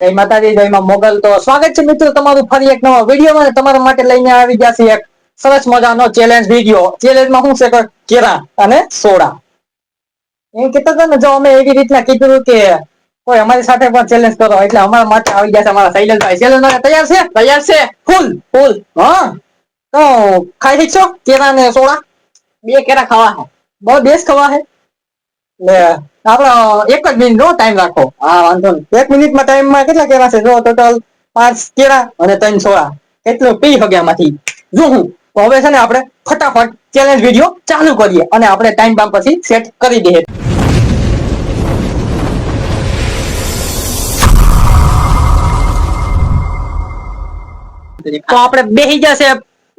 જય માતાજી જય માં મોગલ. તો સ્વાગત છે મિત્રો તમારું ફરી એક નવા વિડીયોમાં. તમારા માટે લઈને આવી ગયા છે એક સરસ મજાનો ચેલેન્જ વીડિયો ચેલેન્જમાં શું છે કેરા અને સોડા. એમ કહેતા હતા ને જો અમે એવી રીતના કીધું કે કોઈ અમારી સાથે પણ ચેલેન્જ કરો એટલે અમારા માટે આવી ગયા છે અમારા શૈલેષભાઈ. શૈલેષભાઈ તૈયાર છે? તૈયાર છે. ફૂલ? ફૂલ. હા? તો ખાઈ શકશો કેરા ને સોડા? બે કેરા ખાવા હે બહુ દેશ ખાવા એટલે આપણો એક જ મિનિટ નો ટાઈમ રાખો. હા, વાંધો નહીં. એક મિનિટમાં ટાઈમમાં કેટલા કેરા છે? જો ટોટલ પાંચ કેરા અને ત્રણ સોળા કેટલું પી શકે આમાંથી જો હું, તો હવે છે ને આપણે ફટાફટ ચેલેન્જ વીડિયો ચાલુ કરીએ અને આપણે ટાઈમ બામ પછી સેટ કરી દઈએ. તો આપણે બેસી જશે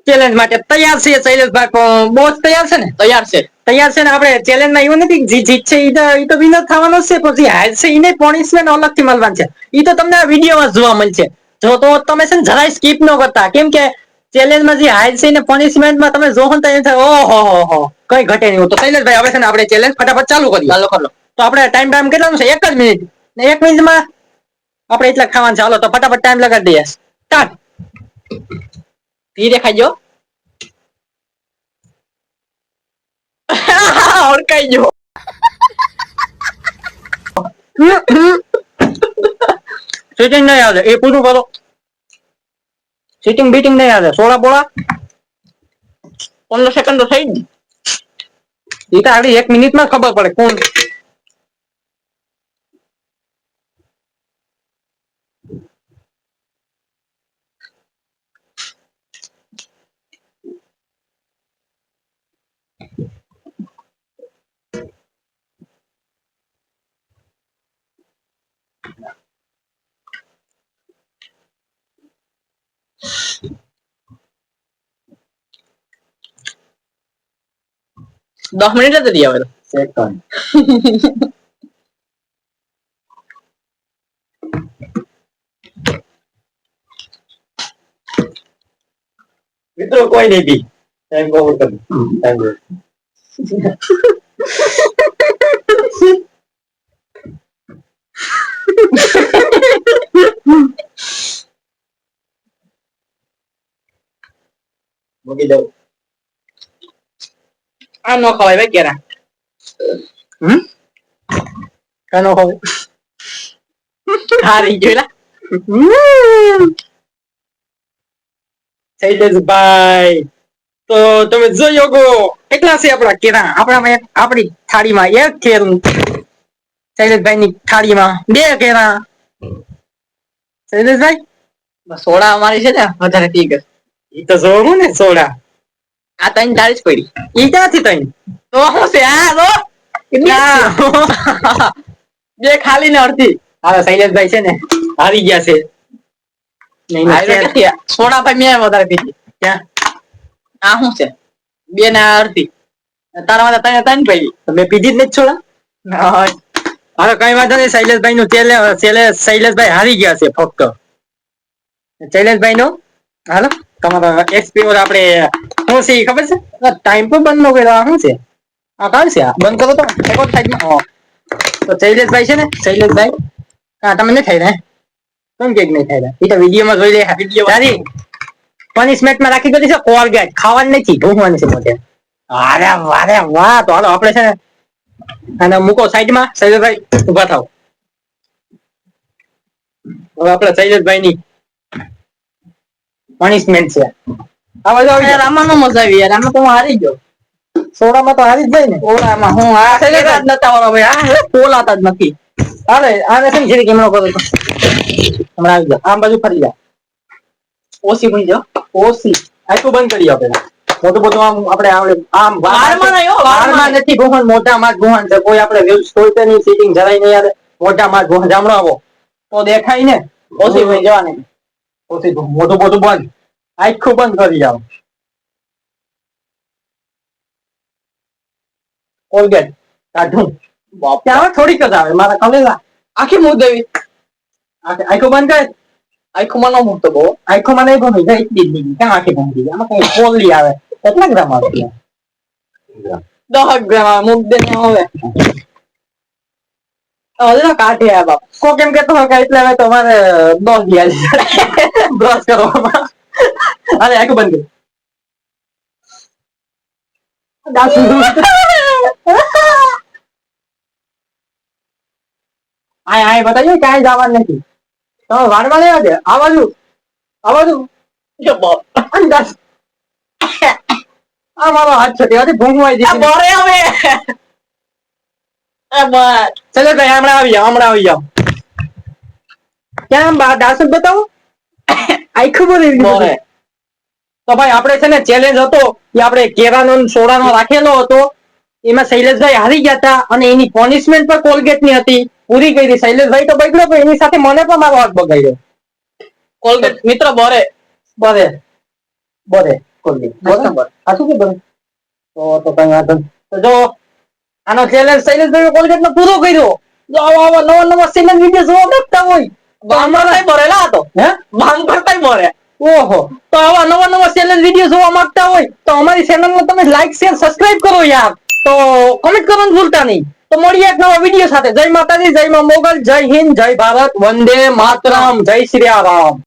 ચેલેન્જ માટે. તૈયાર છે શૈલેષભાઈ બોસ તૈયાર છે ને? તૈયાર છે. તૈયાર છે ને આપણે ચેલેન્જમાં એવું નથી જે જીતશે ઈ તો ઈ તો વિનર થવાનો છે જે હારશે એને પોનિશમેન્ટ અલગથી મળવાનું છે. એ તો તમને આ વિડીયોમાં જોવા મળશે. જો તો તમે છે ને જરાય સ્કીપ ન કરતા. કેમ કે ચેલેન્જમાં જે હારશે એને punishment માં તમે જોવો ને તો એમ થાય ઓહો હો હો કઈ ઘટે નહીં. તો શૈલેષભાઈ આપણે છે ને આપણે ચેલેન્જ ફટાફટ ચાલુ કરીએ. ચાલો કરો તો આપણે ટાઈમ ટાઈમ કેટલાનું છે? એક જ મિનિટ. ને એક મિનિટમાં આપણે એટલા ખાવાનું છે. હાલો તો ફટાફટ ટાઈમ લગાડી દઈએ. સ્ટાર્ટ. ધીરે ખાજો ઓળખાઈ ગયો સીટિંગ નહીં આવે એ પૂરું કરો સીટિંગ બીટિંગ નહીં આવે સોળા બોળા પંદર સેકન્ડ તો થઈ જ એ તો આગળ એક મિનિટમાં ખબર પડે કોણ દસ મિનિટ જ હતી હવે સેકન્ડ મિત્રો કોઈ નહીં પી ટાઈમ ઓવર કરી ટાઈમ મૂકી દઉં આ નો ખવાય ભાઈ કેરા હમ કાનો ખવાય હારી જોઈલા શૈલેષભાઈ તો તમે જોઈ શકો કેટલા છે આપણા કેરા? આપણામાં એક આપણી થાળીમાં એક કેરું. શૈલેષભાઈ ની થાળીમાં બે કેરા શૈલેષભાઈ? સોડા અમારી છે ને વધારે પી ગઈ ઈ તો જોવું ને સોડા. આ તઈ તારી જ પડી. ઈ ક્યાંથી તઈ તો હું છે આ. તો બે ખાલી ને અડધી. હા શૈલેષભાઈ છે ને હારી ગયા છે. સોડા ભાઈ મેં વધારે પીધી ક્યાં? આ શું છે? બે ને અડધી. તારા માટે તને તને પડી. મેં પીધી જ નથી સોડા? હવે કઈ વાંધો નહીં શૈલેષભાઈ નું શૈલેષભાઈ હારી ગયા છે ફક્ત. શૈલેષભાઈ નો હાલો તમારો એક્સપીરિયન્સ આપણે શું છે ખબર છે? ટાઈમ પણ બંધ ન કર્યો શું છે? આ કાં છે બંધ કરો તો રેકોર્ડ હા. તો શૈલેષભાઈ છે ને શૈલેષભાઈ હા તમે નહીં થાય ને? કેમ કે નહીં થાય એ તો વિડીયોમાં જોઈ લે. વીડિયો સારી પનિશમેન્ટમાં રાખી દીધી છે કોલગેટ ખાવાની નથી ઢોંગવાની છે મોટે અરે વારે વાહ. તો હાલો આપણે છે ને અને મૂકો સાઈડમાં શૈલેષભાઈ ઊભા થાવ હવે આપણે શૈલેષભાઈ ની પનિશમેન્ટ છે. આ જાવ યાર આમાં નો મજા આવી યાર આમાં તો હું હારી ગયો. સોડામાં તો હારી જ જાય ને. ઓલામાં હું આ શૈલેષ જ નતા વાળો ભાઈ આ હે પોલાતા જ નથી. અરે આને છે ને જરીક કરો તો હમણાં આવી જાઓ. આમ બાજુ ફરી જાઓ. ઓસી બની જાઓ. ઓસી. આટલું બંધ કરી આપે મોટું બધું આમ આપણે આવડે આમ વાળમાં નથી ગોહન મોઢામાં જ ગોહન છે. કોઈ આપણે વેવ સ્ટોલની સીટિંગ જરાય નહીં આવે મોઢામાં ગુહન જામણો આવો. તો દેખાય ને. ઓછી બની જવાની. ઓછી મોટું મોટું બધું. બંધ આખું બંધ કરી જાવ કોલગેટ. કાઢું. ત્યાં થોડીક જ આવે. મારા કલેલા આખી મુદવી આખું બંધ કરે. આખું માં નો મૂકતો બહુ. આંખોમાં નહીં ભમી જાય એટલી જ નહીં ક્યાં આખી ભમી જાય આમાં કઈ કોલી આવે. કેટલા ગ્રામ આવે દસ ગ્રામ મૂક દે હવે. હજુ કાઢે આ બાપ. કો કેમ કેતો હોય કે એટલે હવે તમારે દોસ ગયા બ્રશ કરવામાં. અરે આખું બંધ આય આય બતાવીએ ક્યાંય જવાનું નથી. તમે વારવા લેવા દે. આ બાજુ આ બાજુ બાપ આ મારો હાથ છે તેમાંથી ભૂંગવાઈ દીધી બોરે હવે. ચલો ભાઈ હમણાં આવી જાઓ હમણાં આવી જાઓ. ક્યાં બા બતાવો. આખું બધું બોરે તો ભાઈ આપણે છે ને ચેલેન્જ હતો એ આપણે કેરાનો સોડાનો રાખેલો હતો. એમાં શૈલેષભાઈ હારી ગયા હતા અને એની પોનિશમેન્ટ પણ કોલગેટની હતી. પૂરી કરી. શૈલેષભાઈ તો બગડ્યો પણ એની સાથે મને પણ મારો હાથ બગાડ્યો. કોલગેટ મિત્ર બોરે. બરે. બરે. કોલગેટ બરાબર. આ શું કીધું? તો તો કઈ વાંધો તો જો આનો ચેલેન્જ શૈલેષભાઈ કોલગેટ નો પૂરો કર્યો. જો આવા આવા નવા નવા ચેલેન્જ વીડિયો જોવા માંગતા હોય તો ભાંગ અમારા કરતાય બોરેલા હતો? હે? ભાંગ કરતાય ઓહો. તો આવા નવા નવા ચેલેન્જ વીડિયો જોવા માંગતા હોય તો અમારી ચેનલને તમે લાઈક શેર સબસ્ક્રાઇબ કરો યાર. તો કમેન્ટ કરવાનું ભૂલતા નહીં. તો મળીએ એક નવા વીડિયો સાથે. જય માતાજી જય મા મોગલ જય હિન્દ જય ભારત. વંદે માતરમ. જય શ્રી રામ.